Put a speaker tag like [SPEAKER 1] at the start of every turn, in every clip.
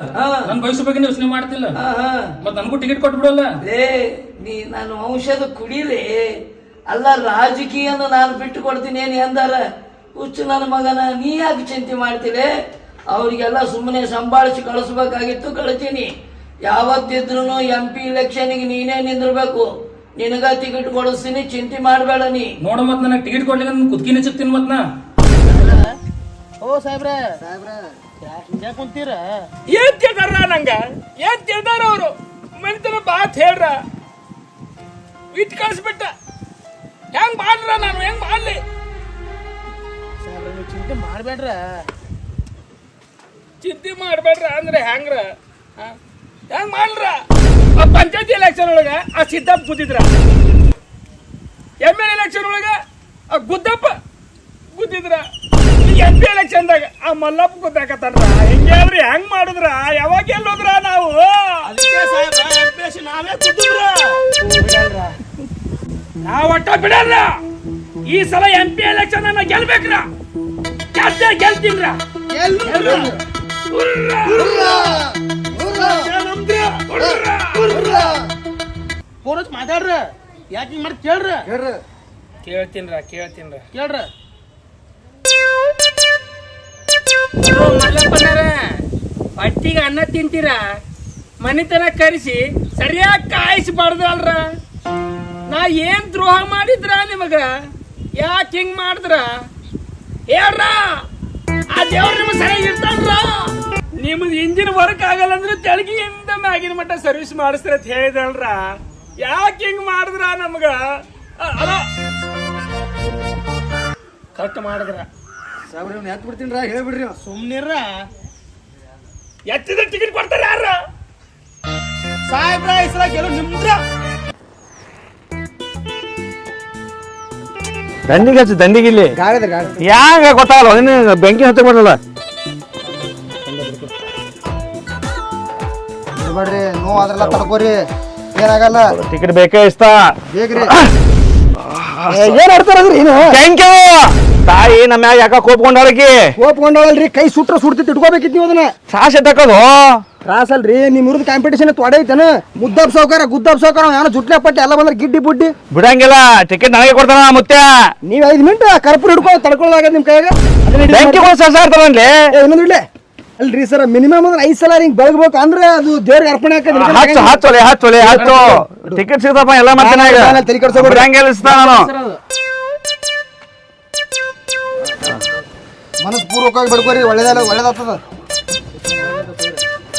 [SPEAKER 1] ಹಾ.
[SPEAKER 2] ನನ್ ಭವಿಷ್ಯ ಬಗ್ಗೆ ಯೋಚನೆ ಮಾಡ್ತಿಲ್ಲ. ಮತ್ ನನ್ಗೂ ಟಿಕೆಟ್ ಕೊಟ್ಬಿಡಲ್ಲ.
[SPEAKER 1] ಲೇ ನೀ ನಾನು ಔಷಧ ಕುಡಿಲೇ ಅಲ್ಲ ರಾಜಕೀಯನ ನಾನು ಬಿಟ್ಟು ಕೊಡ್ತೀನಿ ಏನು ಎಂದಾರ? ಹುಚ್ಚು ನನ್ನ ಮಗನ ನೀ ಯಾಕೆ ಚಿಂತೆ ಮಾಡ್ತೀರಿ ಅವರಿಗೆಲ್ಲ ಸುಮ್ಮನೆ ಸಂಭಾಳಿಸಿ ಕಳಿಸ್ಬೇಕಾಗಿತ್ತು ಕಳಿತೀನಿ ಯಾವತ್ತಿದ್ರು ಎಂ ಪಿ ಇಲೆಕ್ಷನ್ಗೆ ನೀನೇ ನಿಂದಿರ್ಬೇಕು. ನಿನಗ ಟಿಕೆಟ್ ಕೊಡಿಸ್ತೀನಿ ಚಿಂತೆ ಮಾಡಬೇಡ ನೀ.
[SPEAKER 2] ನೋಡ ಮತ್ ನನಗೆ ಟಿಕೆಟ್ ಕೊಡ್ಲಿಕ್ಕೆ ಕುತ್ಕಿನೇ ಕುದ್ಕಿನ ಮತ್ತ ಮತ್ ನಾ.
[SPEAKER 3] ಓ ಸಾಹೇಬ್ರ. ಸಾಹೇಬ್ರ. ಕುಂತೀರ
[SPEAKER 4] ಏನ್ ತಿಳ್ದಾರ ನಂಗ? ಏನ್ ತಿಳ್ದಾರ ಅವರು? ಮನಿತನ ಬಾತ್ ಹೇಳ್ರ? ಇಟ್ ಕಳಿಸ್ಬಿಟ್ಟ. ಹೆಂಗ್ ಮಾಡ್ರ ನಾನು? ಹೆಂಗ್ ಮಾಡ್ಲಿ?
[SPEAKER 3] ನೀವು ಚಿಂತೆ ಮಾಡ್ಬೇಡ್ರ
[SPEAKER 4] ಚಿಂತೆ ಮಾಡ್ಬೇಡ್ರ ಅಂದ್ರೆ ಹೆಂಗ್ರ? ಹೆಂಗ್ ಮಾಡ್ರ? ಪಂಚಾಯತಿ ಎಲೆಕ್ಷನ್ ಒಳಗ ಆ ಸಿದ್ದಪ್ಪ ಗುದ್ದಿದ್ರ. ಎಂ ಎಲ್ ಎಲೆಕ್ಷನ್ ಒಳಗ ಆ ಗುದ್ದಪ್ಪ ಗುದ್ದಿದ್ರ. ಎಂ ಪಿ ಎಲೆಕ್ಷನ್ದಾಗ ಆ ಮಲ್ಲಪ್ಪ ಗೊತ್ತಾಕತ್ತಾರ ಹಿಂಗೆ ಹೇಳ್ರಿ ಹೆಂಗ್ ಮಾಡುದ್ರ? ಯಾವಾಗ ಎಲ್ಲೋದ್ರ ನಾವು?
[SPEAKER 3] ನಾವೇ ಕುದ್ದಿವ್ರ
[SPEAKER 4] ನಾವ್ ಒಟ್ಟ ಬಿಡಲ್ಲ. ಈ ಸಲ ಎಂ ಪಿ ಎಲೆಕ್ಷನ್ ಅನ್ನ ಗೆಲ್ಬೇಕ್ರ? ಗೆದ್ದೆ ಗೆಲ್ತೀನ್ರ?
[SPEAKER 3] ಮಾತಾಡ್ರ. ಯಾಕೆ ಮಾಡಿ ಕೇಳ್ರ.
[SPEAKER 4] ಕೇಳ್ತೀನ್ರ ಕೇಳ್ತೀನ್ರ.
[SPEAKER 3] ಕೇಳ್ರ.
[SPEAKER 4] ಹೊಟ್ಟಿಗೆ ಅನ್ನ ತಿಂತೀರ? ಮನೆತನ ಕರೆಸಿ ಸರಿಯಾಗಿ ಕಾಯಿಸ್ಬಾರ್ದಲ್ರ ನಾ ಏನ್ ದ್ರೋಹ ಮಾಡಿದ್ರ ನಿಮಗ? ಯಾಕೆ ಹಿಂಗ್ ಮಾಡಿದ್ರ? ಹೇಳ್ರ? ಆ ದೇವ್ರ ನಿಮ್ ಸರಿಯಾಗಿ ಇರ್ತಾನ್ರ ನಿಮ್ದು ಇಂಜಿನ್ ವರ್ಕ್ ಆಗಲ್ಲ ಅಂದ್ರೆ ತೆಳಗಿಯಿಂದ ಮ್ಯಾಗಿನ ಮಟ್ಟ ಸರ್ವಿಸ್ ಮಾಡಿಸ್ತೀರ ಅಂತ ಹೇಳಿದಲ್ರ? ಯಾಕೆ ಹಿಂಗ್ ಮಾಡಿದ್ರ ನಮ್ಗ? ಅಲ್ಲ. ಕಟ್ ಮಾಡಿದ್ರ.
[SPEAKER 3] ಸಾಹೇಬ್ರ ಇವ್ನ ಎತ್ ಬಿಡ್ತೀನ್ರ ಹೇಳ್ಬಿಡ್ರಿ ಸುಮ್ನಿರ್ರ.
[SPEAKER 4] ಎತ್ತಿದ ಟಿಕೆಟ್ ಕೊಡ್ತಾರೆ ಯಾರ?
[SPEAKER 3] ಸಾಹೇಬ್ರ ಈ ಸಲ ಗೆಲುವು ನಿಮ್ದ್ರ?
[SPEAKER 5] ದಂಡಿಗೆ ಹಚ್ಚು ದಂಡಿಗೆ ಇಲ್ಲಿ. ಯಾಂಗ ಗೊತ್ತಾಗಲ್ಲ ಇನ್ನು ಬೆಂಕಿ ಹಚ್ಚ ಬಿಡಲ್ಲ
[SPEAKER 6] ಬಿಡ್ರಿ ನೋವು ಅದ್ರಲ್ಲ ತಡ್ಕೋರಿ. ಏನಾಗಲ್ಲ.
[SPEAKER 5] ಟಿಕೆಟ್ ಬೇಕೇ ಇಷ್ಟ.
[SPEAKER 6] ಬೇಕ್ರಿ
[SPEAKER 5] ಏನ್ ಹಾಡ್ತಾರ ಏನು ಥ್ಯಾಂಕ್ ಯು ತಾಯಿ ನಮ್ಮ ಮ್ಯಾಗ ಯಾಕ ಕೋಪ್ಕೊಂಡಾಳಕಿ
[SPEAKER 6] ಕೋಪ್ಕೊಂಡಾಳಲ್ರಿ ಕೈ ಸುಟ್ರ ಸುಡ್ತಿತ್ತು ಇಟ್ಕೋಬೇಕಿತ್ತು ನೀವು ಅದನ್ನ.
[SPEAKER 5] ತ್ರಾಸ ಎತ್ತಕದು
[SPEAKER 6] ತ್ರಾಸ ಅಲ್ರಿ ನಿಮ್ ಇವ್ರದ್ದು ಕಾಂಪಿಟೇಷನ್ ತೊಡೈತನ ಮುದ್ದಪ್ ಸೌಕರ್ಯ ಗುದ್ದಪ್ ಸೌಕರ್ಯ ಏನೋ ಜುಟ್ಲೆ ಪಟ್ಟಿ ಎಲ್ಲ ಬಂದ್ರೆ ಗಿಡ್ಡಿ ಬುಡ್ಡಿ
[SPEAKER 5] ಬಿಡಂಗಿಲ್ಲ ಟಿಕೆಟ್ ನನಗೆ ಕೊಡ್ತಾನ ಮುತ್ಯ
[SPEAKER 6] ನೀವ್ ಐದ್ ಮಿನಿಟ್ ಕರ್ಪೂರ ಹಿಡ್ಕೊ ತಡ್ಕೊಳ್ಳಾಗ ನಿಮ್ ಕೈಗೆ
[SPEAKER 5] ಬೆಂಕಿ ಸರ್ ತಗೊಂಡ್ಲಿ?
[SPEAKER 6] ಇನ್ನೊಂದು ಇಡ್ಲೆ. ಅಲ್ರಿ ಸರ್ ಮಿನಿಮಮ್ ಅಂದ್ರೆ ಐದ್ ಸಲ ಹಿಂಗ್ ಬೆಳಗ್ಬೇಕು ಅಂದ್ರೆ ಅದು ದೇವ್ರಿಗೆ ಅರ್ಪಣೆ
[SPEAKER 5] ಹಚ್ಚು ಹಚ್ಚೊಲೆ ಹಚ್ಚೊಲೆ ಹಚ್ಚು ಟಿಕೆಟ್ ಸಿಗ್ತಪ್ಪ ಎಲ್ಲ ಮಾಡ್ತಾನೆ
[SPEAKER 6] ತಲೆ ಕೆಡ್ಸ್ಕೊಬೇಡಿ.
[SPEAKER 5] ಬಿಡಂಗಿಲ್ಲ ನಾನು
[SPEAKER 6] ಮನಸ್ಪೂರ್ವಕವಾಗಿ ಬಡ್ಕೋರಿ ಒಳ್ಳೇದಲ್ಲ ಒಳ್ಳೇದಾಗ್ತದ.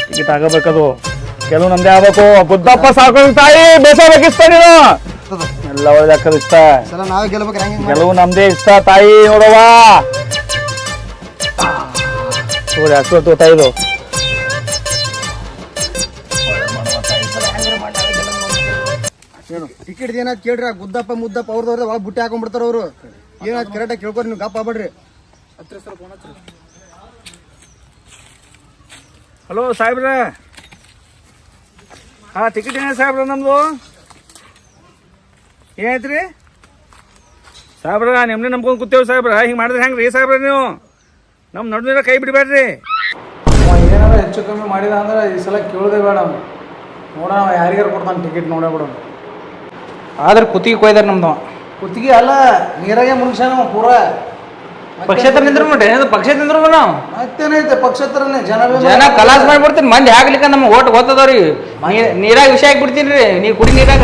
[SPEAKER 5] ಟಿಕೆಟ್ ಆಗಬೇಕದು ಕೆಲವು ನಂದೇ ಆಗ್ಬೇಕು. ಬುದ್ದಪ್ಪ ಸಾಕು ತಾಯಿ ಬೇಸಬೇಕಿಷ್ಟ ನೀನು? ಎಲ್ಲ ಒಳ್ಳೆ ಇಷ್ಟ.
[SPEAKER 6] ಸಲ ನಾವೇ ಗೆಲ್ಬೇಕು ಹೆಂಗ್
[SPEAKER 5] ಕೆಲವು ನಮ್ದೇ ಇಷ್ಟ ತಾಯಿ ನೋಡವ್ವ. ನೋಡಿ ಹಸು ತೋತ ಇದು.
[SPEAKER 6] ಏನು ಟಿಕೆಟ್ ಏನಾದ್ ಕೇಳ್ರಿ ಗುದ್ದಪ್ಪ ಮುದ್ದಪ್ಪ ಅವ್ರದ್ದು ಒಳಗೆ ಬುಟ್ಟಿ ಹಾಕೊಂಡ್ಬಿಡ್ತಾರ ಅವರು. ಏನಾದ್ ಕರೆಕ್ಟಾಗಿ ಕೇಳ್ಕೊರಿ ನೀವು ಗಪ್ಪ ಆಗ್ಬೇಡ್ರಿ.
[SPEAKER 5] ಹಲೋ ಸಾಹೇಬ್ರ. ಹಾ ಟಿಕೆಟ್ ಏನ ಸಾಹೇಬ್ರ ನಮ್ದು? ಏನಾಯ್ತ್ರಿ? ಸಾಹೇಬ್ರ ನಿಮ್ನೆ ನಂಬ್ಕೊಂಡು ಕೂತೇವ್ ಸಾಹೇಬ್ರ. ಹಿಂಗೆ ಮಾಡಿದ್ರೆ ಹೆಂಗ್ರಿ ಸಾಹೇಬ್ರ ನೀವು? ನಮ್ಮ ನಡುವಿನ ಕೈ ಬಿಡಬೇಡ್ರಿ.
[SPEAKER 7] ಏನಾರ ಹೆಚ್ಚು ಕಮ್ಮಿ ಮಾಡಿದ ಅಂದ್ರೆ ಈ ಸಲ ಕೇಳೋದೇ ಬೇಡ ನೋಡ ನೋಡೋಣ ಯಾರಿಗಾರ ಕೊಡ್ತಾನೆ ಟಿಕೆಟ್ ನೋಡೇ ಬಿಡೋಣ
[SPEAKER 8] ಆದ್ರೆ ಕುತ್ತಿಗೆ ಕೊಯ್ದಾರೆ ನಮ್ದು
[SPEAKER 7] ಕುತ್ತಿಗೆ ಅಲ್ಲ ನೀರಾಗೆ ಮುನ್ಸಾನ ಪೂರ.
[SPEAKER 8] ಪಕ್ಷೇತರ ನಿಂದ್ರು ನೋಡ್ರಿ ಏನಾದ್ರು ಪಕ್ಷೇತರ ನಿಂದ್ರು ನಾವು?
[SPEAKER 7] ಮತ್ತೇನೈತೆ ಪಕ್ಷೇತರನೇ ಜನ
[SPEAKER 8] ಜನ ಕಲಾಸ್ ಮಾಡಿಬಿಡ್ತೀನಿ ಮಂದಿ ಆಗ್ಲಿಕ್ಕ ನಮ್ಮ ಓಟ್ ಗೊತ್ತದವ್ರಿ. ನೀರಾಗ ವಿಷಯ ಬಿಡ್ತೀನಿ ರೀ ನೀವು ಕುಡಿ ನೀರಾಗ.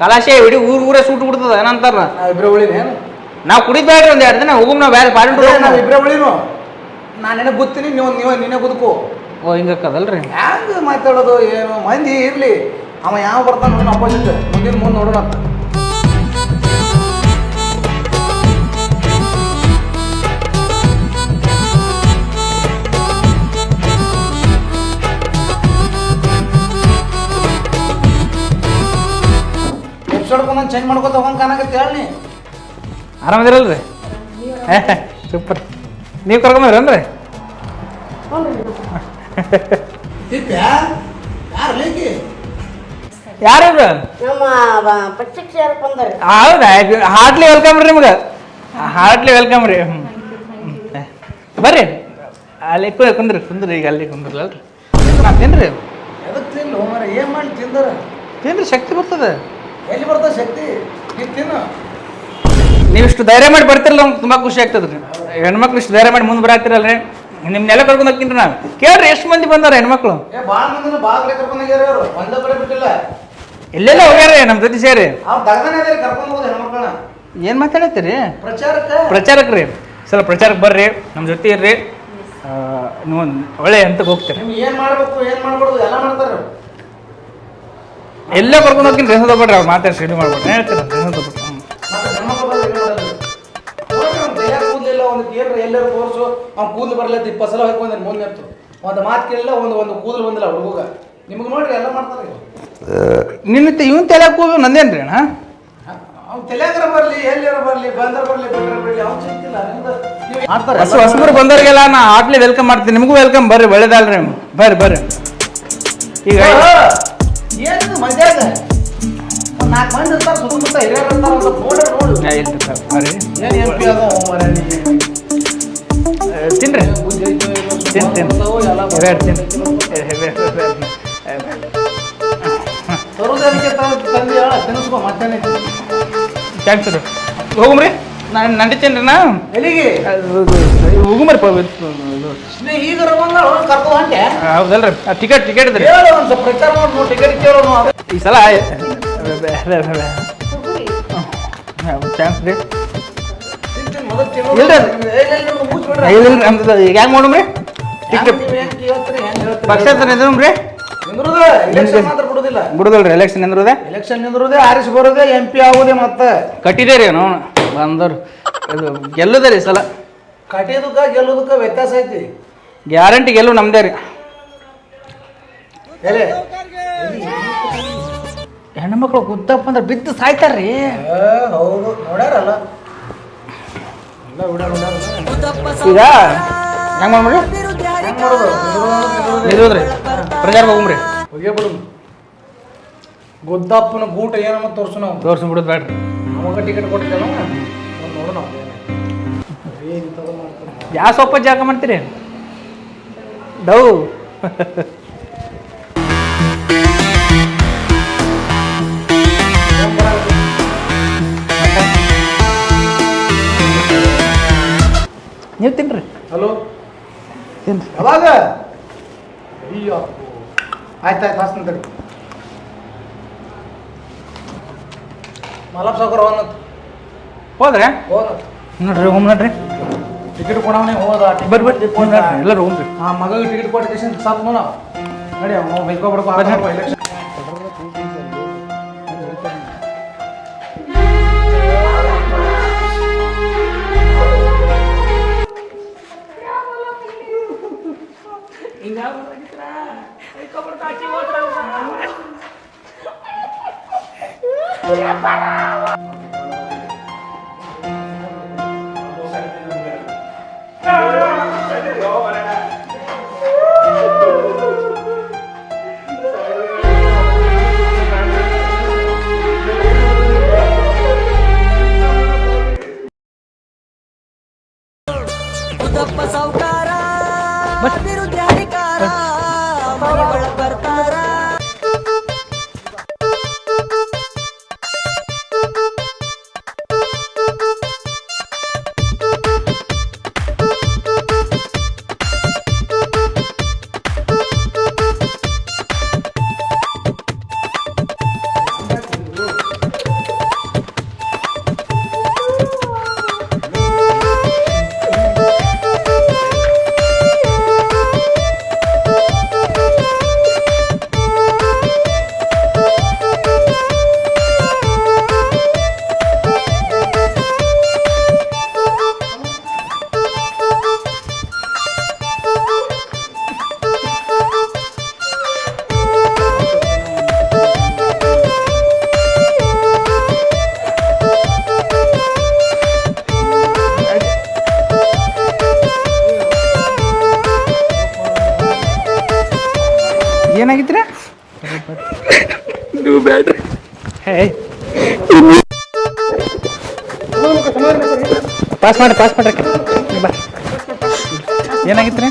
[SPEAKER 8] ಕಲಾಶೆ ಇಡೀ ಊರ್ ಊರೇ ಸೂಟ್ ಬಿಡ್ತದ ಏನಂತಾರ?
[SPEAKER 7] ನಾವ್ ಇಬ್ರೇ ಉಳಿನೇನು
[SPEAKER 8] ನಾವು ಕುಡಿಬೇಡ್ರಿ ಒಂದ್ ಎರಡು ದಿನ ಹೋಗುಮ್ ನಾವು ಬೇರೆ ಪಾರಿ
[SPEAKER 7] ನಾವು ಇಬ್ರೇ ಉಳಿನು? ನಾನು ನಿನಗೆ ಗೊತ್ತೀನಿ ನೀವು ನೀವು ನೀನೇ ಬದುಕು
[SPEAKER 8] ಓ ಹಿಂಗಕ್ಕದಲ್ರಿ
[SPEAKER 7] ಹ್ಯಾಂಗ ಮಾತಾಡೋದು ಏನು? ಮಂದಿ ಇರ್ಲಿ. ಅವ ಯಾವ ಬರ್ತಾನ ಅಪೋಸಿಟ್ ಮುಂದಿನ ಮುಂದೆ ನೋಡೋಣ ಬಂದಂಗೆ ಚೇಂಜ್ ಮಾಡ್ಕೊತ ಹೋಗಂಗೆ ಕಾಣಕತ್ತೆ ಹೇಳಿ
[SPEAKER 8] ಆರಾಮದಿರಲ್ರಿ? ಸೂಪರ್ ನೀವು ಕರ್ಕೊಂಬರ್ರಿ
[SPEAKER 7] ಯಾರು ಲೇಕಿ?
[SPEAKER 8] ಯಾರು ಹೌದಾ? ಹಾರ್ಟ್ಲಿ ವೆಲ್ಕಮ್ ರೀ ನಿಮ್ಗೆ. ಹಾರ್ಟ್ಲಿ ವೆಲ್ಕಮ್ ರೀ. ಬರ್ರಿ. ಅಲ್ಲಿ ಕುಂದ್ರಿ ಕುಂದ್ರಿ ಈಗ ಅಲ್ಲಿ ಕುಂದ್ರಲ್ಲ ನಾ ತಿನ್ರಿ
[SPEAKER 7] ಮರ ಏನು ಮಾಡಿ ತಿಂದಾರ?
[SPEAKER 8] ತಿಂದ್ರೆ ಶಕ್ತಿ ಬರ್ತದೆ.
[SPEAKER 7] ಎಲ್ಲಿ ಬರ್ತದೆ ಶಕ್ತಿ ನೀವು ತಿನ್ನು.
[SPEAKER 8] ನೀವು ಇಷ್ಟು ಧೈರ್ಯ ಮಾಡಿ ಬರ್ತಿರಲ್ಲ ನಮ್ಗೆ ತುಂಬ ಖುಷಿ ಆಗ್ತದೆ. ರೀ ಹೆಣ್ಮಕ್ಳು ಇಷ್ಟು ಧೈರ್ಯ ಮಾಡಿ ಮುಂದೆ ಬರಾತಿರಲ್ರಿ ನಿಮ್ನೆಲ್ಲ ಕರ್ಕೊಂಡು ಹೋಗ್ತೀನಿ ನಾವು. ಕೇಳ್ರಿ ಎಷ್ಟು ಮಂದಿ ಬಂದಾರ ಹೆಣ್ಮಕ್ಳು?
[SPEAKER 7] ಏ ಭಾಳ ಮಂದಿನ ಭಾಳ ಕಡೆ ಕರ್ಕೊಂಡು ಹೋಗ್ಯಾರ ಅವರು ಒಂದೇ ಕಡೆ ಬಿಟ್ಟಿಲ್ಲ.
[SPEAKER 8] ಎಲ್ಲೆಲ್ಲ ಹೋಗ್ಯಾರ ನಮ್ಮ ಜೊತೆ ಸೇರಿ.
[SPEAKER 7] ಅವ್ರು ದಗದನೇ ಅದೇ ಕರ್ಕೊಂಡು ಹೋಗೋದು ಹೆಣ್ಮಕ್ಳನ್ನ.
[SPEAKER 8] ಏನು ಮಾತಾಡತ್ತೀರಿ?
[SPEAKER 7] ಪ್ರಚಾರಕ್ಕೆ?
[SPEAKER 8] ಪ್ರಚಾರಕ್ಕೆ ರೀ ಸ್ವಲ್ಪ ಪ್ರಚಾರಕ್ಕೆ ಬರ್ರಿ ನಮ್ಮ ಜೊತೆ ಇರ್ರಿ. ಆ, ನೀವು ಒಂದ್ ಒಳ್ಳೆ ಹಂತಕ್ಕೆ ಹೋಗ್ತೀರಿ.
[SPEAKER 7] ನಿಮ್ಗೆ ಏನು ಮಾಡಬೇಕು ಏನು ಮಾಡ್ಬಾರ್ದು ಎಲ್ಲ ಮಾಡ್ತಾರೆ
[SPEAKER 8] ಎಲ್ಲ ಕರ್ಕೊಂಡು ಹೋಗ್ತೀನಿ. ರೆಸ ತಗೊಳ್ರಿ ಅವ್ರು ಮಾತಾಡಿ ರೆಡಿ ಮಾಡ್ಬೋದು ಹೇಳ್ತೀನಿ ರೆಸ ತಗೊಳ್ರಿ
[SPEAKER 7] ಎಲ್ಲರೂ ತೋರಿಸು ಅವ್ನು ಕೂದಲು ಇಪ್ಪತ್ತು ಸಲ ಹೋಗ್ಕೊಂಡ್ರೆ ಒಂದು ಮಾತು ಕೇಳಿಲ್ಲ ಒಂದು ಒಂದು ಕೂದಲು ಬಂದಿಲ್ಲ ಹುಡುಗ ನಿಮ್ಗೆ ನೋಡ್ರಿ ಎಲ್ಲ ಮಾಡ್ತಾರೆ
[SPEAKER 8] ನಿನ್ನ ಇವನ್ ಹೋಗಿ ನಂದೇನ್ರಿ ಅಣ್ಣ?
[SPEAKER 7] ಅವ್ನು ತಲೆಯಾಗರ ಬರಲಿ ಎಲ್ಲಾರ ಬರಲಿ ಬಂದ್ರ ಬರಲಿ ಬಿಟ್ರೆ ಬಿಡಲಿ ಅವ್ನು ಚಿಂತಿಲ್ಲ ನಿಮ್ದು ಮಾಡ್ತಾರೆ
[SPEAKER 8] ಹೊಸ ಹೊಸಬರು ಬಂದವರಿಗೆಲ್ಲ ನಾ ಆಟ್ಲಿ ವೆಲ್ಕಮ್ ಮಾಡ್ತೀನಿ. ನಿಮಗೂ ವೆಲ್ಕಮ್ ಬರ್ರಿ ಒಳ್ಳೇದಲ್ರಿ ಬರ್ರಿ ಬರ್ರಿ. ಈಗ
[SPEAKER 7] ಏನು ಮಜಾ ನಾಲ್ಕು ಮಂದಿ ಇರ್ತಾರೆ ಸುತ್ತಮುತ್ತ ಹಿರಿಯರು ಇರ್ತಾರೆ ಒಂದು ನೋಡ್ರಿ ನೋಡು.
[SPEAKER 8] ಸರ್.
[SPEAKER 7] ಏನು ಎಂ ಪಿ ಅದ ಮನೆಯಲ್ಲಿ
[SPEAKER 8] ಏ, ತಿನ್ರಿ. ತಿನ್ ತಿನ್. ತಿನ್
[SPEAKER 7] ತಂದು ಹೇಳ ತಿನ್ನಿಸ್ಕೊ
[SPEAKER 8] ಥ್ಯಾಂಕ್ಸ್ ರೀ ಹೋಗುಮ್ರಿ. ನಾನು ನಂಡಿತೀನಿ ನಾ?
[SPEAKER 7] ಎಲ್ಲಿಗೆ? ಕರ್ಕೊ
[SPEAKER 8] ಹೌದಲ್ರಿ. ಟಿಕೆಟ್ ಟಿಕೆಟ್ ಇದ್ರಿ.
[SPEAKER 7] ಹೇಳು ಒಂದು ಪ್ರಚಾರ ಮಾಡಿ ಟಿಕೆಟ್ ಕೇಳೋನು
[SPEAKER 8] ಈ ಸಲ ಚಾನ್ಸ್ ರೀ. ಇಲ್ರಿ ಅದು. ಈಗ ಹೆಂಗೆ ಮಾಡೋಮ್ರಿ? ಟಿಕೆಟ್ ಪಕ್ಷೇತರ ನಿಂದ್ರಮ್ರಿ?
[SPEAKER 7] ಎಲೆಕ್ಷನ್ ಮಾತ್ರ ಬಿಡುದಿಲ್ಲ.
[SPEAKER 8] ಬಿಡುದಲ್ರಿ ಎಲೆಕ್ಷನ್ ನಿಂದ್ರದೆ?
[SPEAKER 7] ಎಲೆಕ್ಷನ್ ನಿಂದ್ರುದೇ ಆರಿಸಿ ಬರೋದೇ ಎಂ ಪಿ ಆಗೋದೇ ಮತ್ತೆ.
[SPEAKER 8] ಕಟ್ಟಿದೆ ರೀ ನಾವು ಬಂದವ್ರು ಇದು ಗೆಲ್ಲುದ ರೀ ಸಲ.
[SPEAKER 7] ಕಟ್ಟಿಯೋದಕ್ಕ ಗೆಲ್ಲೋದಕ್ಕ ವ್ಯತ್ಯಾಸ ಐತಿ.
[SPEAKER 8] ಗ್ಯಾರಂಟಿ ಗೆಲ್ಲು ನಮ್ದೇ ರೀ.
[SPEAKER 7] ಎಲೆ?
[SPEAKER 8] ಹೆಣ್ಮಕ್ಳು ಗುದ್ದಪ್ಪ ಅಂದ್ರೆ ಬಿದ್ದು ಸಾಯ್ತಾರ್ರಿ.
[SPEAKER 7] ಏ, ಹೌದು. ನೋಡ್ಯಾರಲ್ಲ. ಎಲ್ಲ ನೋಡ್ಯಾರ
[SPEAKER 8] ಈಗ ಹೆಂಗ್ ಮಾಡ್ಬಿಡ್ರಿ
[SPEAKER 7] ಹೆಂಗ್ ಮಾಡೋದು
[SPEAKER 8] ನಿಲ್ಲೋದ್ರಿ ಪ್ರಚಾರ ಹೋಗ್ರಿ
[SPEAKER 7] ಹೋಗೇ ಬಿಡು. ಗುದ್ದಪ್ಪನ ಗೂಟ ಏನಮ್ಮ ತೋರ್ಸು ನಾವು.
[SPEAKER 8] ತೋರ್ಸಿ ಬಿಡೋದು ಬೇಡ್ರಿ
[SPEAKER 7] ನಮಗ ಟಿಕೆಟ್ ಕೊಟ್ಟಿದ್ದಲ್ಲ ಒಂದು
[SPEAKER 8] ಯಾವ ಸೊಪ್ಪ ಜಾಗ ಮಾಡ್ತೀರಿ? ಡೌ. ನೀವು ತಿನ್ರಿ.
[SPEAKER 7] ಹಲೋ?
[SPEAKER 8] ತಿನ್ರಿ.
[SPEAKER 7] ಅವಾಗ ಅಯ್ಯೋ. ಆಯ್ತು ಆಯ್ತು ಹಾಸ್ತೀನಿ ತಡಿ. ಮಲಪ್ ಸಾವ್ಕಾರ ಹೋದ್ರೆ
[SPEAKER 8] ಹೋದ್ರೆ?
[SPEAKER 7] ಹೋದ
[SPEAKER 8] ನೋಡ್ರಿ ಹೋಮ್ ನೋಡ್ರಿ.
[SPEAKER 7] ಟಿಕೆಟ್ ಕೊಡವನೇ ಹೋದ
[SPEAKER 8] ಬರ್ರಿ ಬರ್ರಿ. ನೋಡ್ರಿ ಎಲ್ಲರೂ ಹೋಗ್ರಿ
[SPEAKER 7] ಆ ಮಗಳಿಗೆ ಟಿಕೆಟ್ ಕೊಟ್ಟು ಸಾತ್ ನೋಡ ನಡಿ ಅವ್ನು ಬೈಕೋಬಿಡ್ಕೊ ಎಲೆಕ್ಷನ್
[SPEAKER 8] ಏನಾಗಿತ್ರಿ ನೀವು ಬ್ಯಾಡ್ರಿ ಪಾಸ್ ಮಾಡಿ ಪಾಸ್ ಮಾಡ್ರಿ. ಬಾ. ಏನಾಗಿತ್ರಿ?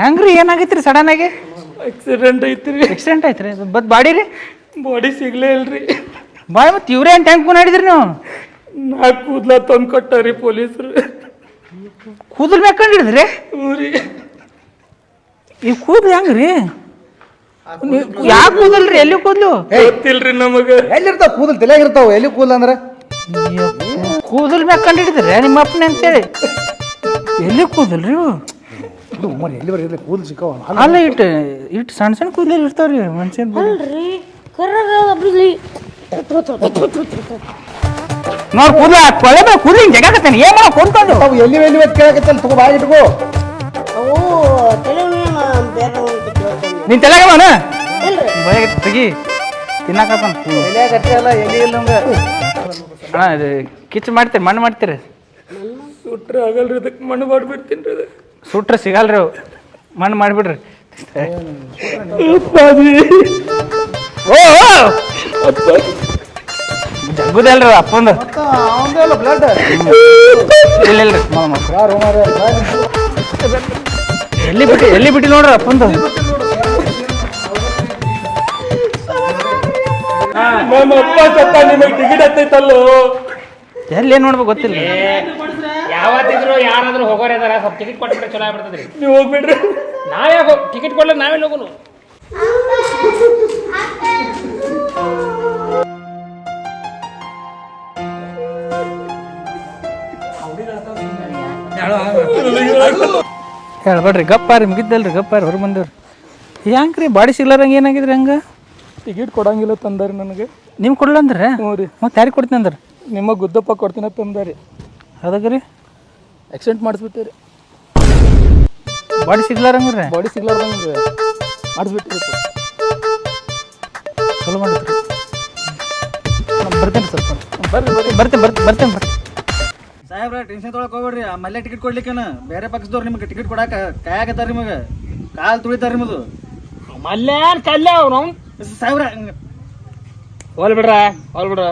[SPEAKER 8] ಹೆಂಗ್ರಿ ಏನಾಗೈತ್ರಿ ಸಡನ್ ಆಗಿ?
[SPEAKER 4] ಆಕ್ಸಿಡೆಂಟ್ ಐತ್ರಿ.
[SPEAKER 8] ಆಕ್ಸಿಡೆಂಟ್ ಐತ್ರಿ ಬಟ್ ಬಾಡಿ ರೀ?
[SPEAKER 4] ಬಾಡಿ ಸಿಗ್ಲೇ ಇಲ್ರಿ.
[SPEAKER 8] ಬಾಯ್ ಮತ್ತೆ ಇವ್ರೇ ಏನು ಟ್ಯಾಂಕ್ ಮಾಡಿದ್ರಿ ನೀವು?
[SPEAKER 4] ನಾ ಕೂದ್ಲ ತಂದು ಕೊಟ್ಟಾರಿ ಪೊಲೀಸರು.
[SPEAKER 8] ಕೂದಲ್ ಮ್ಯಾಕೊಂಡ್ ಹಿಡಿದ್ರಿ
[SPEAKER 4] ಊರಿ
[SPEAKER 8] ಈ ಕೂದಲು ಹೆಂಗ್ರಿ? ಯಾಕೆ ಕೂದಲ್ರಿ? ಎಲ್ಲಿ ಕೂದಲು?
[SPEAKER 4] ಗೊತ್ತಿಲ್ರಿ ನಮಗ.
[SPEAKER 7] ಎಲ್ಲಿರ್ತಾವ ಕೂದಲ್? ತಲೆಯಾಗಿರ್ತಾವ ಎಲ್ಲಿ ಕೂದಲ್ ಅಂದ್ರೆ?
[SPEAKER 8] ಕೂದಲ್ ಮ್ಯಾಗ ಕಂಡು ಹಿಡಿದ್ರೆ ನಿಮ್ಮ ಅಪ್ಪನ ಅಂತೇಳಿ. ಎಲ್ಲಿ ಕೂದಲ್ರಿ ಇವು?
[SPEAKER 7] ಎಲ್ಲಿ ಬರೀ ಕೂದಲ್ ಸಿಕ್ಕಾವ?
[SPEAKER 8] ಅಲ್ಲ. ಇಟ್ಟು ಇಟ್ಟು ಸಣ್ಣ ಸಣ್ಣ ಕೂದಲು ಇರ್ತಾವ್ರಿ ಮನುಷ್ಯನ
[SPEAKER 9] ಅಲ್ರಿ ಕರ್ರಗ ಬಿಡ್ಲಿ.
[SPEAKER 8] ನೋಡ್ ಕೂದಲ ಕೊಳೆ ಮೇಲೆ ಕೂದಲು ಹಿಂಗೆ ಜಗಾಕತ್ತೇನೆ? ಏನ್ ಮಾಡೋ ಕೊಂಡ್ಕೊಂಡು
[SPEAKER 7] ಅವು ಎಲ್ಲಿ ಎಲ್ಲಿ ಅಂತ ಕೇಳಕತ್ತಲ್ಲ ತಗೋ ಬಾಯಿ ಇಟ್ಕೋ.
[SPEAKER 9] ಅವು
[SPEAKER 8] ನಿನ್ ತಲೆಗವನ ಭಯ ತೆಗಿ. ತಿನ್ನಕತ್ತಾನ
[SPEAKER 7] ಎಲ್ಲಿ ಇಲ್ಲ ನಮ್ಗೆ.
[SPEAKER 8] ಅಣ್ಣ ಇದು ಕಿಚ್ಚು ಮಾಡ್ತೀರಿ ಮಣ್ಣು ಮಾಡ್ತೀರಿ?
[SPEAKER 4] ಸುಟ್ರೆ ಆಗಲ್ರಿ ಅದಕ್ಕೆ ಮಣ್ಣು ಮಾಡ್ಬಿಡ್ತೀನಿ ರೀ
[SPEAKER 8] ಸುಟ್ರೆ ಸಿಗಲ್ರಿ ಅವು. ಮಣ್ಣು ಮಾಡಿಬಿಡ್ರಿ. ಓ ಜಗ್ಗುದಲ್ರಿ ಅಪ್ಪಂದು.
[SPEAKER 7] ಬ್ಲಡ್
[SPEAKER 8] ಇಲ್ಲ ಇಲ್ರಿ ಎಲ್ಲಿ ಬಿಟ್ಟು ಎಲ್ಲಿ ಬಿಟ್ಟು ನೋಡ್ರಿ ಅಪ್ಪಂದು?
[SPEAKER 4] ನಮ್ಮ ಅಪ್ಪ ಸತ್ತ ನಿಮಗೆ ಟಿಕೆಟ್ ಹತ್ತೈತಲ್ಲೋ?
[SPEAKER 8] ಎಲ್ಲಿ ಏನ್ ನೋಡ್ಬೇಕು ಗೊತ್ತಿಲ್ಲ.
[SPEAKER 10] ಯಾವತ್ತಿದ್ರು ಯಾರಾದ್ರೂ ಹೋಗೋರ್ ಇದಾರ ಸ್ವಲ್ಪ ಟಿಕೆಟ್ ಕೊಟ್ಬಿಟ್ರೆ ಚಲೋ ಆಗ್ಬಿಡ್ತದ್ರಿ.
[SPEAKER 4] ನೀವು ಹೋಗ್ಬಿಡ್ರಿ.
[SPEAKER 10] ನಾವೇ ಟಿಕೆಟ್ ಕೊಡ್ಲಿಕ್ಕೆ ನಾವೇ ಹೋಗೋನು?
[SPEAKER 8] ಹೇಳ್ಬೇಡ್ರಿ ಗಪ್ಪಾರಿ ಮುಗಿದ್ದಲ್ರಿ ಗಪ್ಪಾರಿ ಹೊರ ಬಂದವ್ರಿ. ಹೆಂಗ್ರಿ ಬಾಡಿ ಸಿಗ್ಲಾರಂಗ ಏನಾಗಿದ್ರಿ ಹಂಗ?
[SPEAKER 4] ಟಿಕೆಟ್ ಕೊಡಂಗಿಲ್ಲ ತಂದಾರಿ ನನಗೆ.
[SPEAKER 8] ನೀವು ಕೊಡಲ್ಲ ಅಂದ್ರೆ?
[SPEAKER 4] ಹ್ಞೂ ರೀ.
[SPEAKER 8] ಮತ್ತೆ ಯಾರಿಗೆ ಕೊಡ್ತೀನಿ ಅಂದ್ರೆ?
[SPEAKER 4] ನಿಮ್ಮ ಗುದ್ದಪ್ಪ ಕೊಡ್ತೀನಿ ತಂದಾರಿ.
[SPEAKER 8] ಅದಕ್ಕೆ ರೀ?
[SPEAKER 4] ಆಕ್ಸಿಡೆಂಟ್ ಮಾಡಿಸ್ಬಿಟ್ಟಿರಿ.
[SPEAKER 8] ಬಾಡಿ ಸಿಗ್ಲಾರಂಗ್ರೆ
[SPEAKER 4] ಬಾಡಿ ಸಿಗ್ಲಾರ್ದಂಗೆ ಮಾಡಿಸ್ಬಿಟ್ಟಿರಿ
[SPEAKER 8] ಚಲೋ ಮಾಡಿದ್ರಿ ಬರ್ತೀನಿ ಸ್ವಲ್ಪ.
[SPEAKER 4] ಬರ್ರಿ ಬರ್ರಿ.
[SPEAKER 8] ಬರ್ತೀನಿ ಬರ್ತೀನಿ ಬರ್ತೇನೆ ಬರ್ತೀನಿ.
[SPEAKER 7] ಸಾಹೇಬ್ರ ಟೆನ್ಷನ್ ತೊಗೊಳಕ್ ಹೋಗ್ಬೇಡ್ರಿ. ಆ ಮಲ್ಲೆ ಟಿಕೆಟ್ ಕೊಡ್ಲಿಕ್ಕೇನ? ಬೇರೆ ಪಕ್ಷದವ್ರು ನಿಮಗೆ ಟಿಕೆಟ್ ಕೊಡಾಕ ಕಾಯಾಕತ್ತಾರ ನಿಮಗೆ? ಕಾಲು ತುಳಿತಾರ ನಿಮ್ಮದು
[SPEAKER 10] ಮಲ್ಯಾನ್ ಕಲ್ಯ ಅವ್ನು? ಹೋಲ್ ಬಿಡ್ರ ಹೋಲ್ ಬಿಡ್ರ.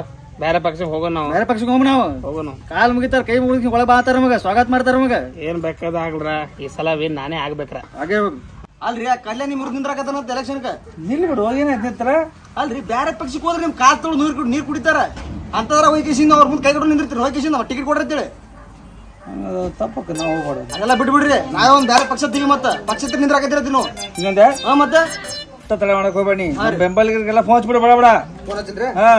[SPEAKER 10] ಬೇರೆ ಪಕ್ಷಕ್ಕೆ ಹೋಗೋಣ ನಾವು.
[SPEAKER 7] ಬೇರೆ ಪಕ್ಷಕ್ಕೆ ಹೋಗ್ ನಾವು.
[SPEAKER 10] ಹೋಗೋಣ.
[SPEAKER 7] ಕಾಲ್ ಮುಗಿತಾರ ಕೈ ಮುಗಿದ್ ಒಳಗೆ ಬಾತಾರ ನಮಗ ಸ್ವಾಗತ ಮಾಡ್ತಾರ ನಮಗ.
[SPEAKER 10] ಏನ್ ಬೇಕಾದ ಆಗ್ಲ್ರ ಈ ಸಲ ವಿನ್ ನಾನೇ ಆಗ್ಬೇಕ್ರ.
[SPEAKER 7] ಹಾಗೆ ಅಲ್ರಿ ಆ ಕಲ್ಯಾಣ ನಿಮ್ ಮುರಿದ್ ಎಲೆಕ್ಷನ್ಗೆ ಎಲೆಕ್ಷನ್ಕ?
[SPEAKER 8] ನಿಲ್ಲಿ ಬಿಡು ಏನಾಯ್ತಾರ
[SPEAKER 7] ಅಲ್ರಿ ಬೇರೆ ಪಕ್ಷಕ್ಕೆ ಹೋದ್ರೆ ನಿಮ್ ಕಾಲ್ ತೊಳೆದು ನೀರು ನೀರು ಕುಡಿತಾರ. ಅಂತದ್ರ ವೈಕೇಶಿಂದ ಅವ್ರ ಮುಂದೆ ಕೈ ಕೊಟ್ಟು ನಿಂದಿರ್ತೀರಿ ವೈಕೇಶಿಂದ ಟಿಕೆಟ್ ಕೊಡ್ರಿ ಅಂತೇಳಿ.
[SPEAKER 8] ತಪ್ಪಕ್ಕ ನಾವು ಹೋಗ್ಬಾರ್ದು
[SPEAKER 7] ಅದೆಲ್ಲ ಬಿಟ್ಬಿಡ್ರಿ ನಾವೇ ಒಂದ್ ಬೇರೆ ಪಕ್ಷ ತಿವಿ ಮತ್ತ. ಪಕ್ಷ ನಿಂದ್ರಾಕತ್ತೀರ ನೀವು
[SPEAKER 8] ಇನ್ನೊಂದೇ
[SPEAKER 7] ಹಾ ಮತ್ತೆ?
[SPEAKER 8] ತಲೆ ಮಾಡಕ್ ಹೋಗ್ಬೇಡಿ. ಬೆಂಬಲಿಗರಿಗೆಲ್ಲ ಫೋನ್ ಹಚ್ಬಿಡ ಬಡ ಬಡ.
[SPEAKER 7] ಫೋನ್ ಹಚ್ಚಿನ್ರಿ
[SPEAKER 8] ಹಾ.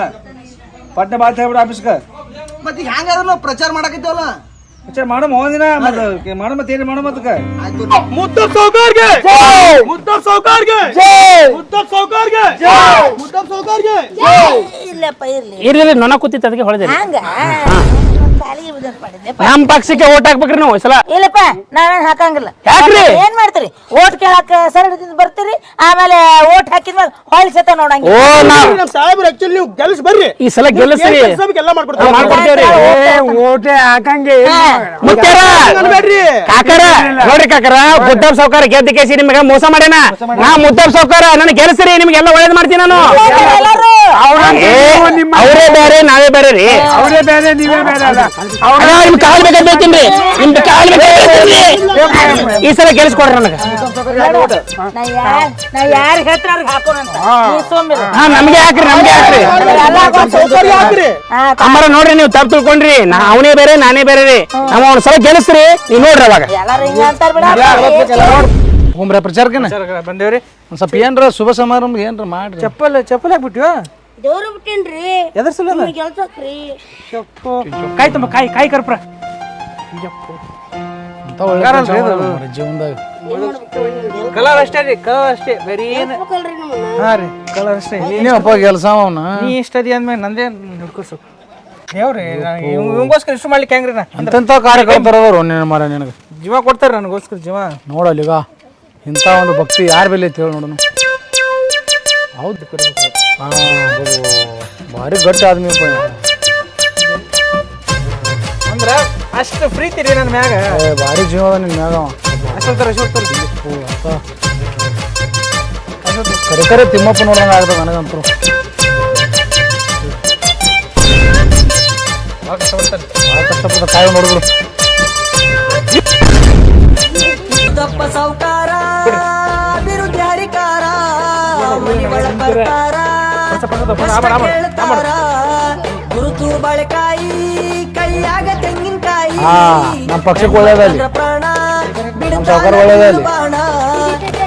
[SPEAKER 8] ಪಟ್ನೆ ಬಾತ್ ಹೇಳ್ಬಿಡ ಆಫೀಸ್ಗೆ
[SPEAKER 7] ಮತ್ತೆ ಹ್ಯಾಂಗ ನಾವು ಪ್ರಚಾರ ಮಾಡಕತ್ತೇವಲ್ಲ?
[SPEAKER 8] ಪ್ರಚಾರ ಮಾಡೋ ಹೋದಿನ ಮತ್ತೆ ಮಾಡೋ ಮತ್ತೆ ಏನು ಮಾಡೋ ಅದಕ್ಕೆ.
[SPEAKER 7] ಆಯ್ತು
[SPEAKER 3] ಮುದ್ದಪ್ ಸೌಕಾರ್ಗೆ! ಮುದ್ದಪ್ ಸೌಕಾರ್ಗೆ! ಮುದ್ದಪ್ ಸೌಕಾರ್ಗೆ! ಮುದ್ದಪ್ ಸೌಕಾರ್ಗೆ!
[SPEAKER 9] ಇಲ್ಲಪ್ಪ ಇರ್ಲಿ.
[SPEAKER 10] ಇರ್ಲಿ ನೊಣ ಕೂತಿತ್ತು ಅದಕ್ಕೆ
[SPEAKER 9] ಹಂಗ ಮಾಡಿದ್ದೆಪ್ಪ
[SPEAKER 10] ನಮ್ ಪಕ್ಷಕ್ಕೆ ಓಟ್ ಹಾಕ್ಬೇಕ್ರಿ ನೀವು ಈ ಸಲ.
[SPEAKER 9] ಇಲ್ಲಪ್ಪ ನಾವೇನ್ ಹಾಕಂಗಿಲ್ಲ.
[SPEAKER 10] ಯಾಕ್ರಿ?
[SPEAKER 9] ಏನ್ ಮಾಡ್ತೀರಿ? ಓಟ್ ಕೇಳಾಕ ಸರಳ ಬರ್ತೀರಿ ಆಮೇಲೆ ಓಟ್ ಹಾಕಿದ್ಮೇಲೆ ಹೊಳ್ ಸತ ನೋಡಂಗಿಲ್ಲ.
[SPEAKER 10] ಓ ನಾವ್
[SPEAKER 3] ನಮ್ಮ ಸಾಹೇಬ್ರು ಆಕ್ಚುಲಿ ನೀವು ಗೆಲ್ಸ್ ಬರ್ರಿ.
[SPEAKER 10] ಈ ಸಲ ಗೆಲ್ಲಿಸ್ರಿ.
[SPEAKER 3] ಎಲ್ಲ ಮಾಡ್ಕೊಡ್ತಾರೆ.
[SPEAKER 10] ಮಾಡ್ಕೊಡ್ತೇವ್ರಿ
[SPEAKER 8] ಓಟೆ ಹಾಕಂಗೆ
[SPEAKER 10] ಮುತ್ಯಾರ
[SPEAKER 3] ಅನ್ಬೇಡ್ರಿ?
[SPEAKER 10] ಕಾಕರ ನೋಡ್ರಿ ಕಾಕರ ಮುದ್ದಬ್ ಸೌಕಾರ ಗೆದ್ದ ಕೇಸಿ ನಿಮ್ಗೆ ಮೋಸ ಮಾಡ್ಯಾನ? ನಾ ಮುದ್ದಬ್ ಸೌಕಾರ ನನ್ ಗೆಲ್ಸ್ರಿ ನಿಮ್ಗೆಲ್ಲ ಒಳ್ಳೇದ್ ಮಾಡ್ತೀನಿ ನಾನು.
[SPEAKER 9] ಎಲ್ಲರೂ!
[SPEAKER 10] ಅವ್ರೇ ಬೇರೆ ನಾವೇ ಬೇರೆ ರೀ.
[SPEAKER 8] ಅವರೇ ಬೇರೆ ನೀವೇ ಬೇರೆ ಅಲ್ಲ.
[SPEAKER 10] ನಿಮ್ ಕಾಲ್? ಈ ಸಲ ಗೆಲ್ಸ್ಕೊಡ್ರಿ ನನಗೆ
[SPEAKER 9] ನಾ ಯಾರ್ ನಾ ಯಾರು ಹೇಳ್ತಾರ ಅವ್ರಿಗೆ ಹಾಕೋಣಂತ ನೀ ಸುಮ್ನಿರು.
[SPEAKER 10] ಹಾ ನಮ್ಗೆ ಹಾಕ್ರಿ ನಮ್ಗೆ ಹಾಕ್ರಿ. ಅಮ್ಮರ ನೋಡ್ರಿ ನೀವು ತಪ್ಪು ತಿಳ್ಕೊಂಡ್ರಿ. ನಾ ಅವನೇ ಬೇರೆ ನಾನೇ ಬೇರೆ ರೀ. ನಮ್ಮ ಅವ್ನ ಸಲ ಗೆಲ್ಸ್ರಿ ನೀವ್ ನೋಡ್ರಿ ಅವಾಗ.
[SPEAKER 9] ಎಲ್ಲಾರು ಹಿಂಗ ಅಂತಾರ ಬಿಡ
[SPEAKER 7] ಹೋಮ್ರ ಪ್ರಚಾರಕ್ಕೆ
[SPEAKER 8] ಬಂದೇವ್ರಿ
[SPEAKER 7] ಒಂದ್ ಸ್ವಲ್ಪ ಏನ್ರ ಶುಭ ಸಮಾರಂಭ ಏನ್ರ ಮಾಡ್ರಿ.
[SPEAKER 8] ಚಪ್ಪಲ್ ಚಪ್ಪಲ್ ಹಾಕ್ಬಿಟ್ಟಿವ
[SPEAKER 9] ದೇವ್ರು ಬಿಟ್ಟೇನ್ರಿ.
[SPEAKER 8] ಎದ್ರ ಸಲ
[SPEAKER 9] ನಿಮ್ಗ್ ಕೆಲ್ಸಕ್ರಿ
[SPEAKER 8] ಕಾಯಿ ತುಂಬ ಕಾಯಿ ಕಾಯಿ ಕರ್ಪ್ರ.
[SPEAKER 7] ಜೀವನದಾಗ?
[SPEAKER 8] ಕಲರ್ ಅಷ್ಟೇ ರೀ ಕಲರ್ ಅಷ್ಟೇ ಬೇರೆ ಏನು
[SPEAKER 9] ಬೇಕಲ್ರಿ ನಮ್ಮನ್ನ?
[SPEAKER 8] ಹಾ ರೀ ಕಲರ್ ಅಷ್ಟೇ.
[SPEAKER 7] ಕೆಲಸ ಅವನ
[SPEAKER 8] ನೀ ಇಷ್ಟ ಅದಿ ಅಂದ್ಮೇಲೆ ನಂದೇ ಹಿಡ್ಕೋಸು ದೇವ್ರಿ ಇವಂಗೋಸ್ಕರ ಇಷ್ಟು ಮಾಡ್ಲಿಕ್ಕೆ ಹೆಂಗ್ರಿ ನಾ?
[SPEAKER 7] ಎಂತೆಂಥ ಕಾರ್ಯಕರ್ತರು ಅವರು ನಿನ್ನ ಮರ ನಿನಗೆ?
[SPEAKER 8] ಜೀವ ಕೊಡ್ತಾರೆ ನನಗೋಸ್ಕರ ಜೀವ.
[SPEAKER 7] ನೋಡಲ್ಲೀಗ ಇಂಥ ಒಂದು ಭಕ್ತಿ ಯಾರ ಬೆಲೆ ಐತಿ ಹೇಳಿ ನೋಡೋಣ. ಹೌದು ಹಾಂ ಭಾರಿ ಗಟ್ಟಿ ಆದ್ಮಿ ಅಪ್ಪ ಇವ.
[SPEAKER 8] ಅಂದ್ರ ಅಷ್ಟು ಪ್ರೀತಿ ರೀ ನನ್ನ ಮ್ಯಾಗ.
[SPEAKER 7] ಭಾರಿ ಜೀವ ಅದ ನಿನ್ನ ಮ್ಯಾಗ.
[SPEAKER 8] ಅಷ್ಟೊತ್ತರ ಅಷ್ಟೊತ್ತರ.
[SPEAKER 7] ಕರೆ ಕರೆ ತಿಮ್ಮಪ್ಪ ನೋಡ್ದಂಗೆ ಆಗ್ತದೆ ನನಗಂತೂ. ಭಾಳ ಕಷ್ಟಪಟ್ಟ ಕಾಯಿ ನೋಡಿದ್ರು
[SPEAKER 5] ಗುರುತು ಬಳಕಾಯಿ ಕೈಯಾಗ ತೆಂಗಿನಕಾಯಿ.
[SPEAKER 7] ನಮ್ಮ ಪಕ್ಷಕ್ಕೆ ಒಳ್ಳೇದಲ್ಲಿ
[SPEAKER 5] ಪ್ರಾಣ
[SPEAKER 7] ನಮ್ಮ ಸಾವುಕಾರ ಒಳ್ಳೇದಲ್ಲಿ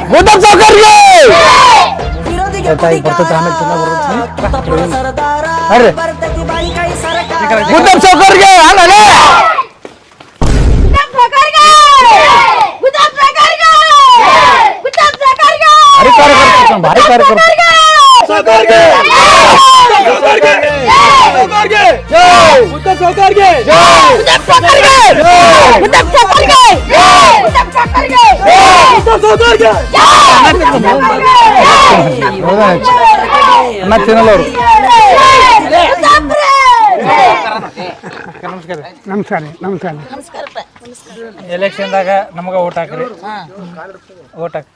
[SPEAKER 7] ಮುದ್ದಪ್ಪ ಸಾವುಕಾರ್ಗೆ
[SPEAKER 5] ವಿರೋಧಿಗೆ
[SPEAKER 7] ಆಮೇಲೆ ಜೈ ಜೈ ಜೈ ಜೈ ಜೈ ಜೈ ಅನ್ನ ತಿನ್ನಲ್ಲ ಅವರು
[SPEAKER 2] ನಮಸ್ಕಾರ. ನಮಸ್ಕಾರ.
[SPEAKER 8] ಎಲೆಕ್ಷನ್ದಾಗ ನಮಗ ಓಟ್ ಹಾಕ್ರಿ. ಓಟ್ ಹಾಕಿ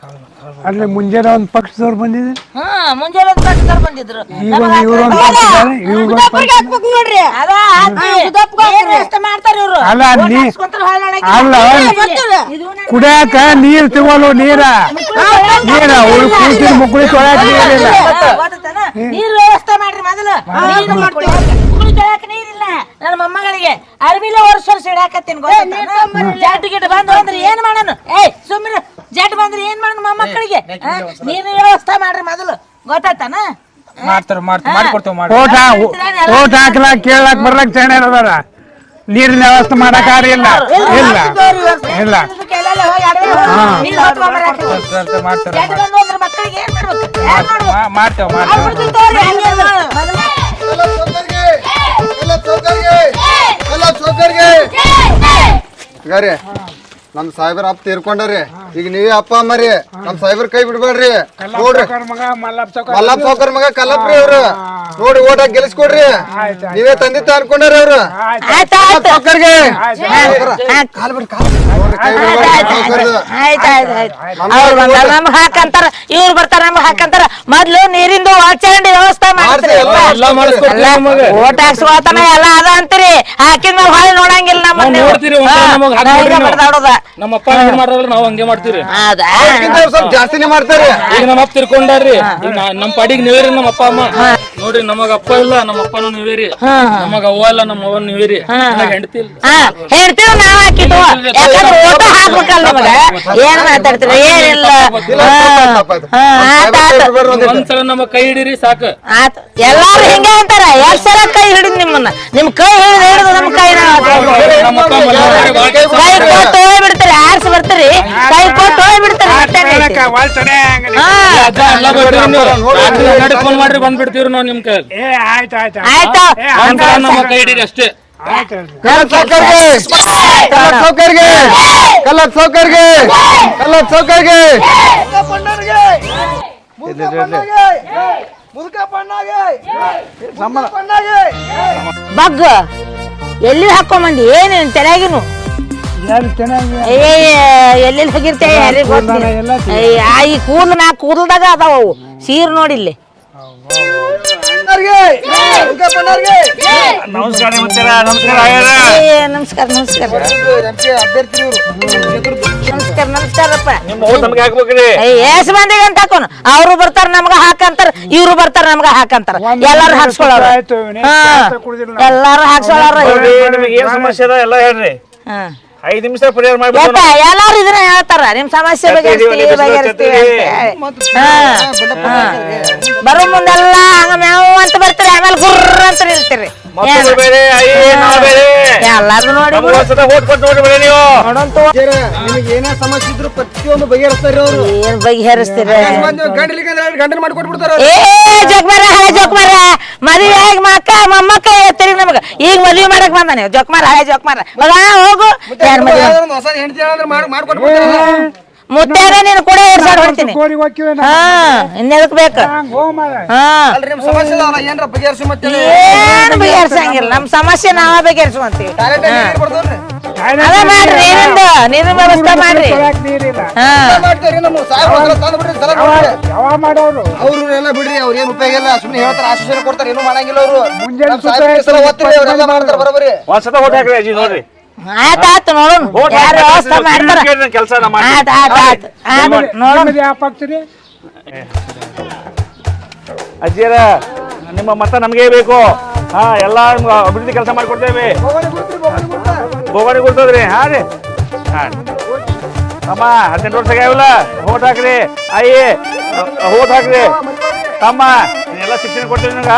[SPEAKER 2] ಅಂದ್ರೆ ಮುಂಜಾನೆ ಒಂದು ಪಕ್ಷದವ್ರು ಬಂದಿದೆ
[SPEAKER 9] ಹಾ ಮುಂಜಾನೆ ಒಂದ್ ಪಕ್ಷದವ್ರು ಬಂದಿದ್ರು.
[SPEAKER 2] ಈಗ ಒಂದು ಇವ್ರು ಒಂದು ಪಕ್ಷದಾರೆ ಇವ್ರು ಒಂದು ಪಕ್ಷ
[SPEAKER 9] ನೋಡ್ರಿ. ಅದ ಏನ್ ವ್ಯವಸ್ಥೆ ಮಾಡ್ತಾರ ಇವ್ರು?
[SPEAKER 2] ಅಲ್ಲ ನೀ ಅಲ್ಲ ಕುಡಿಯಾಕ ನೀರ್ ತಗೊಳ್ಳು ನೀರ. ನೀರ ಕೂತಿನ ಕೂಸಿನ ತೊಳ್ಯಾಕ ನೀರಿಲ್ಲ
[SPEAKER 9] ನೀರ್ ವ್ಯವಸ್ಥೆ ಮಾಡ್ರಿ ಮೊದಲು. ನೀರು ತೊಳ್ಯಾಕ ನೀರಿಲ್ಲ ನನ್ನ ಮೊಮ್ಮಗಳಿಗೆ ಅರ್ಬಿಲೆ ವರ್ಷ ವರ್ಷ ಇಡಾಕತ್ತೀನಿ ಜಾಟ್ ಗಿಟ್ ಬಂದು ಅಂದ್ರೆ ಏನ್ ಮಾಡೋಣ ಏಯ್ ಸುಮ್ಮನೆ ಜಾಟ್ ಬಂದ್ರೆ ಏನ್ ಮಾಡೋಣ ಮೊಮ್ಮಕ್ಕಳಿಗೆ? ನೀರಿನ ವ್ಯವಸ್ಥೆ ಮಾಡ್ರಿ ಮೊದಲು. ಗೊತ್ತಾತನ
[SPEAKER 8] ಮಾಡ್ತಾರ ಮಾಡ್ತಾರ ಮಾಡಿಕೊಡ್ತೇವೆ ಮಾಡಿ
[SPEAKER 2] ಓಟ್ ಓಟ್ ಹಾಕ್ಲಾಕ್ ಕೇಳಾಕ್ ಬರ್ಲಾಕ್ ಚೆನ್ನ ಅದಾರ ನೀರಿನ ವ್ಯವಸ್ಥೆ ಮಾಡಕ್ ಇಲ್ಲ. ಇಲ್ಲ ಇಲ್ಲ.
[SPEAKER 9] ಮಾಡ್ತೇವೆ ಹೊತ್ಕೊಂಡ್ಬರಾಕ.
[SPEAKER 8] ಮಾಡ್ತಾರ
[SPEAKER 9] ಜಾಟ್ ಬಂದು ಅಂದ್ರೆ ಮಕ್ಕಳಿಗೆ ಏನ್ ಮಾಡ್ಬೇಕು
[SPEAKER 6] ನಮ್ ಸಾಹೇಬ್ರ ಅಪ್ಪ ತೀರ್ಕೊಂಡ್ರಿ. ಈಗ ನೀವೇ ಅಪ್ಪ ಅಮ್ಮರಿ. ನಮ್ ಸಾಹೇಬ್ರ ಕೈ ಬಿಡ್ಬೇಡ್ರಿ. ನೋಡ್ರಿ.
[SPEAKER 2] ಮಗ ಮಲ್ಲಪ್ಪ
[SPEAKER 6] ಸೌಕರ್ ಮಗ. ಕಲ್ಲಪ್ರಿ ಅವ್ರು. ನೋಡಿ ಓಟ ಗೆಲ್ಸ್ಕೊಡ್ರಿ. ನೀವೇ ತಂದಿತ್ತ ಅನ್ಕೊಂಡ್ರಿ ಅವ್ರು.
[SPEAKER 9] ಸೌಕರ್ಗೆ.
[SPEAKER 6] ಕಾಲ್ ಬಿಡ್ ಕಾಲ್
[SPEAKER 9] ಹಾಕಂತಾರ. ಇವ್ರು ಬರ್ತಾರ ನಮ್ಗೆ ಹಾಕಂತಾರ. ಮೊದ್ಲು ನೀರಿಂದು ಒಳಚರಂಡಿ ವ್ಯವಸ್ಥೆ
[SPEAKER 6] ಮಾಡ್ತೀರಿ.
[SPEAKER 9] ಓಟ್ ಹಾಕ್ಸ್ಕೊತಾನ ಎಲ್ಲ ಅದ ಅಂತೀರಿ. ಹಾಕಿದ್ಮೇಲೆ ಮೇಲೆ ಹೊಳ್ಳಿ ನೋಡಂಗಿಲ್ಲ ನಮ್ಮ
[SPEAKER 4] ನಾವ್ ನೀವು. ನಮ್ಮ ಅಪ್ಪ ಏನ್ ಮಾಡ್ರಲ್ಲ ನಾವು ಹಂಗೆ ಮಾಡ್ತೀವಿ
[SPEAKER 6] ಅವ್ರ್ಕಿಂತ ಸ್ವಲ್ಪ ಜಾಸ್ತಿನೇ ಮಾಡ್ತಾರೆ.
[SPEAKER 4] ಈಗ ನಮ್ಮ ಅಪ್ಪ ತಿರ್ಕೊಂಡಾರ್ರಿ ಈಗ ನಾ- ನಮ್ಮ ಪಾಡಿಗೆ ನೀವೇರಿ ನಮ್ಮ ಅಪ್ಪ ಅಮ್ಮ ನೋಡ್ರಿ ನಮಗ ಅಪ್ಪ ಇಲ್ಲ ನಮ್ಮ ಅಪ್ಪನೂ ನೀವೇರಿ. ನಮಗ ಅವ್ವ ಇಲ್ಲ ನಮ್ಮ ಅವ್ವ ನೀವೇರಿ. ಹೆಂಡತಿ ಇಲ್ಲ.
[SPEAKER 9] ಹಾ. ಹೇಳ್ತೀವಿ ನಾವ್ ಹಾಕಿದ್ವು ಯಾಕಂದ್ರೆ ಓಟ ಹಾಕ್ಬೇಕಲ್ಲ ನಮಗ? ಏನ್ ಮಾತಾಡ್ತೀರಿ ಏನಿಲ್ಲ.
[SPEAKER 6] ಇಲ್ಲ,
[SPEAKER 9] ಹಾ,
[SPEAKER 6] ತಪ್ಪಾಯ್ತು, ತಪ್ಪಾಯ್ತು.
[SPEAKER 9] ಹಾ, ಆತ್. ಆತ್
[SPEAKER 6] ಬಿಡ್ಬೇಡ್ರಿ ಒಂದಿಟ್ಟು.
[SPEAKER 4] ಒಂದ್ಸಲ ನಮ್ಮ ಕೈ ಹಿಡೀರಿ ಸಾಕು.
[SPEAKER 9] ಆತ್. ಎಲ್ಲಾರು ಹಿಂಗೆ ಅಂತಾರ. ಎರಡ್ ಸಲ ಕೈ ಹಿಡಿದ್ ನಿಮ್ಮನ್ನ? ನಿಮ್ ಕೈ ಹಿಡಿದು ಹಿಡಿದು ನಮ್ ಕೈ
[SPEAKER 4] ನಮ್ಮ ಅಪ್ಪ ಮಲ್ಯಾಳ್ರಿ ಬಾಳ್ ಕೆಲ್ಸ
[SPEAKER 9] ಕೈ ಕೊಟ್ಟು ಹೋಗಿ ಬಿಡ್ತೀರಿ ಆರ್ಸಿ ಬರ್ತೀರಿ ಕೈ ಕೊಟ್ಟು ಹೋಗಿ ಬಿಡ್ತೀರಿ ಅಷ್ಟೇನೆ ಐತಿ. ಹಾ
[SPEAKER 4] ಅಜ್ಜ ಎಲ್ಲ ಬರ್ತೀವಿ ನೀವು ರಾತ್ರಿ ಹನ್ನೆರಡು ಫೋನ್ ಮಾಡ್ರಿ ಬಂದ್ಬಿಡ್ತೀವಿ ನಾವ್ ನಿಮ್ ಕೈ
[SPEAKER 2] ಏ ಆಯ್ತು ಆಯ್ತು
[SPEAKER 9] ಆಯ್ತು.
[SPEAKER 4] ಒಂದ್ಸಲ ನಮ್ಮ ಕೈ ಹಿಡೀರಿ ಅಷ್ಟೇ.
[SPEAKER 9] ಬಗ್ ಎಲ್ಲಿ ಹಾಕೊಂಬಂದಿ ಏನೇನು ತಲೆಗಿನು
[SPEAKER 2] ಯಾರು ಚೆನ್ನಾಗಿ
[SPEAKER 9] ಏ ಎಲ್ಲಿ ಹೋಗಿರ್ತೇವೆ ಯಾರಿಗ್ ಈ ಕೂದಲು ನಾ ಕೂದಲ್ದಾಗ ಅದಾವ. ಅವು ಸೀರ್ ನೋಡಿಲ್ಲಿ
[SPEAKER 4] ನಮಸ್ಕಾರ ನಮಸ್ಕಾರ ನಮಸ್ಕಾರ
[SPEAKER 9] ಏ, ನಮಸ್ಕಾರ ನಮಸ್ಕಾರ. ನಮಸ್ಕಾರ ನಮಸ್ಕಾರಪ್ಪ.
[SPEAKER 4] ನಿಮ್ಮ ಊಟ ನಮ್ಗೆ ಹಾಕ್ಬೇಕ್ರಿ.
[SPEAKER 9] ಎಸ್ ಮಂದಿಗೆ ಅಂತ ಹಾಕೋನು. ಅವ್ರು ಬರ್ತಾರ ನಮ್ಗ ಹಾಕಂತಾರ. ಇವ್ರು ಬರ್ತಾರ ನಮ್ಗ ಹಾಕಂತಾರ. ಎಲ್ಲಾರು ಹಾಕ್ಸ್ಕೊಳ್ಳೋರು. ಎಲ್ಲಾರು ಹಾಕ್ಸ್ಕೊಳ್ಳೋರು
[SPEAKER 4] ನೋಡ್ರಿ ನಿಮಗೆ ಏನ್ ಸಮಸ್ಯೆ ಅದ ಎಲ್ಲ ಹೇಳ್ರಿ.
[SPEAKER 9] ಹಾ.
[SPEAKER 4] ಐದ್ ನಿಮಿಷ ಪರಿಹಾರ
[SPEAKER 9] ಎಲ್ಲಾರು ಇದನ್ನ ಹೇಳ್ತಾರ? ನಿಮ್ ಸಮಸ್ಯೆ ಬಗೆಹರಿಸ್ತೀವಿ
[SPEAKER 4] ಬಿಸ್ಲು
[SPEAKER 9] ಬಗೆಹರಿಸ್ತೀವಿ
[SPEAKER 4] ಹಚ್ಚತ್ತೀವಿ.
[SPEAKER 9] ಅಂತ ಹೇಳಿ. ಹಾ, ಹಾ. ಬರೋ ಮುಂದೆಲ್ಲ ಹಂಗ ಮ್ಯಾವ್ ಅಂತ ಬರ್ತೀರಿ ಆಮೇಲೆ ಗುರ್ರ ಅಂತ ನಿಲ್ತೀರಿ.
[SPEAKER 4] ಮಕ್ಕಳು ಬೇರೆ ಅಯ್ಯ ನಾವು ಬೇರೆ.
[SPEAKER 9] ಎಲ್ಲಾರು ನೋಡಿ
[SPEAKER 4] ನಮ್ಗೆ ಒಂದ್ಸಲ ಓಟ್ ಕೊಟ್ಟು ನೋಡಿ ಬೇರೆ ನೀವು.
[SPEAKER 6] ನಿಮಗೆ ಏನೇ ಸಮಸ್ಯೆ ಇದ್ರು ಪ್ರತಿಯೊಂದು ಬಗೆಹರಿಸ್ತಾರೆ ಅವರು
[SPEAKER 9] ಏನ್ ಬಗೆಹರಿಸ್ತೀರಿ?
[SPEAKER 6] ಗಂಡಲಿಗೆ ಗಂಡನ ಮಾಡ್ಕೊಟ್ಬಿಡ್ತಾರ
[SPEAKER 9] ಏ ಜೋಕ್ಮಾರ ಹಳೆ ಜೋಕ್ಮಾರ ಮದುವೆ ಆಗಿ ಮಕ್ಕ ಮೊಮ್ಮಕ್ಕ ತಿರುಗಿ ನಮಗ. ಈಗ ಮದುವೆ ಮಾಡಕ್ ಬಂದ ನೀವು. ಜೋಕ್ಮಾರ ಹಳೆ ಜೋಕ್ಮಾರ ಮಗ ಹೋಗು. ಯಾರ್ ಮದುವೆ? ಮುತ್ತಾರ ನೀನು ಕೂಡ ಓಡ್ಸಾಡ್ ಹೊಡ್ತೀನಿ ಹಾ ಇನ್ನೆದಕ್ ಬೇಕು?
[SPEAKER 2] ಹೋ
[SPEAKER 9] ಏನ್ ಬಗೆಹರಿಸಂಗಿಲ್ಲ. ನಮ್ ಸಮಸ್ಯೆ ನಾವ ಬಗೆಹರಿಸುವಂತೀವಿ.
[SPEAKER 6] ಟಾಯ್ಲೆಟ್
[SPEAKER 9] ಅದ ಮಾಡ್ರಿ ನೀರಿಂದು ನೀರಿನ ವ್ಯವಸ್ಥೆ ಮಾಡ್ರಿ. ಹಾ.
[SPEAKER 2] ಮಾಡೋರು.
[SPEAKER 6] ಅವ್ರು ಎಲ್ಲ ಬಿಡ್ರಿ ಅವ್ರ ಏನ್ ಉಪಯೋಗ ಇಲ್ಲ ಸುಮ್ಮನೆ ಹೇಳ್ತಾರೆ ಆಶ್ವಾಸನೆ ಕೊಡ್ತಾರೆ ಏನು ಮಾಡಂಗಿಲ್ಲ ಅವರು.
[SPEAKER 2] ಮುಂಜಾನೆ
[SPEAKER 6] ಮಾಡ್ತಾರೆ ಬರೋಬರಿ
[SPEAKER 4] ಒಂದ್ಸಲ ಓಟ್ ಹಾಕ್ರಿ ಅಜ್ಜಿ ನೋಡ್ರಿ.
[SPEAKER 9] ನೋಡೋಣ. ಯಾರು ವ್ಯವಸ್ಥೆ ಮಾಡ್ತಾರ?
[SPEAKER 4] ಕೆಲಸ
[SPEAKER 9] ನೋಡೋಣ.
[SPEAKER 2] ಯಾವ
[SPEAKER 4] ಅಜ್ಜಿಯರ
[SPEAKER 5] ನಿಮ್ಮ ಮತ ನಮಗೆ ಬೇಕು. ಹಾ ಎಲ್ಲ ಅಭಿವೃದ್ಧಿ ಕೆಲಸ ಮಾಡಿಕೊಡ್ತೇವೆ. ಬೋಗಣಿ ಕೊಡ್ತದ್ರಿ ಹಾ ರೀ. ಹಾ ತಮ್ಮ ಹದಿನೆಂಟು ವರ್ಷ ಆಗಿಲ್ಲ. ಹೋಟ್ ಹಾಕ್ರಿ ಅಯ್ಯ ಹೋಟ್ ಹಾಕ್ರಿ. ತಮ್ಮ ಎಲ್ಲ ಶಿಕ್ಷಣ ಕೊಟ್ಟಿರಿ ನಿನಗ